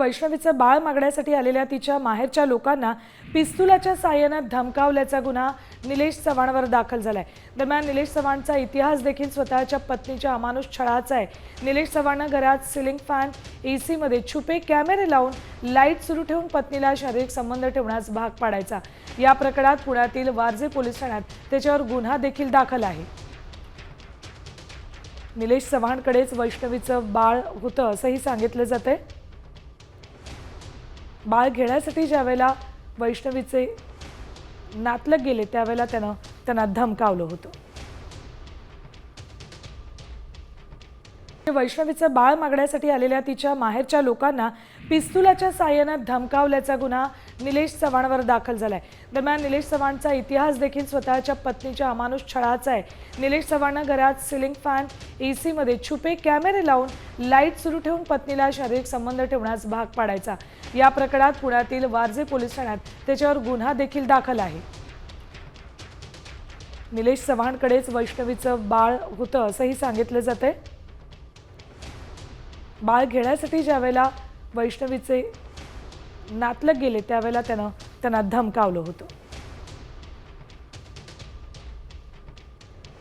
वैष्णवीचं बाळ मागण्यासाठी आलेल्या तिच्या माहेरच्या लोकांना पिस्तुलाच्या साह्यानं धमकावल्याचा गुन्हा निलेश चव्हाणवर दाखल झालाय. दरम्यान निलेश चव्हाणचा इतिहास देखील स्वतःच्या पत्नीच्या अमानुष छळाचा आहे. निलेश चव्हाणनं घरात सिलिंग फॅन ए सीमध्ये छुपे कॅमेरे लावून लाइट सुरू ठेवून पत्नीला शारीरिक संबंध ठेवण्यास भाग पाडायचा. या प्रकरणात पुण्यातील वारजे पोलीस ठाण्यात त्याच्यावर गुन्हा देखील दाखल आहे. निलेश चव्हाणकडेच वैष्णवीचं बाळ होतं असंही सांगितलं जातंय. बाळ घेण्यासाठी ज्यावेळेला वैष्णवीचे नातलग गेले त्यावेळेला त्यानं त्यांना धमकावलं होतं. वैष्णवीचं बाळ मागण्यासाठी आलेल्या तिच्या माहेरच्या लोकांना पिस्तुलाच्या साह्यानं धमकावल्याचा गुन्हा निलेश चव्हाणवर दाखल झालाय. दरम्यान निलेश चव्हाणचा इतिहास देखील स्वतःच्या पत्नीच्या अमानुष छळाचा आहे. निलेश चव्हाणनं घरात सिलिंग फॅन ए सीमध्ये छुपे कॅमेरे लावून लाइट सुरू ठेवून पत्नीला शारीरिक संबंध ठेवण्यास भाग पाडायचा. या प्रकरणात पुण्यातील वारजे पोलीस ठाण्यात त्याच्यावर गुन्हा देखील दाखल आहे. निलेश चव्हाणकडेच वैष्णवीचं बाळ होतं असंही सांगितलं जातंय. बाळ घेण्यासाठी ज्यावेळेला वैष्णवीचे नातलग गेले त्यावेळेला त्यानं त्यांना धमकावलं होतं.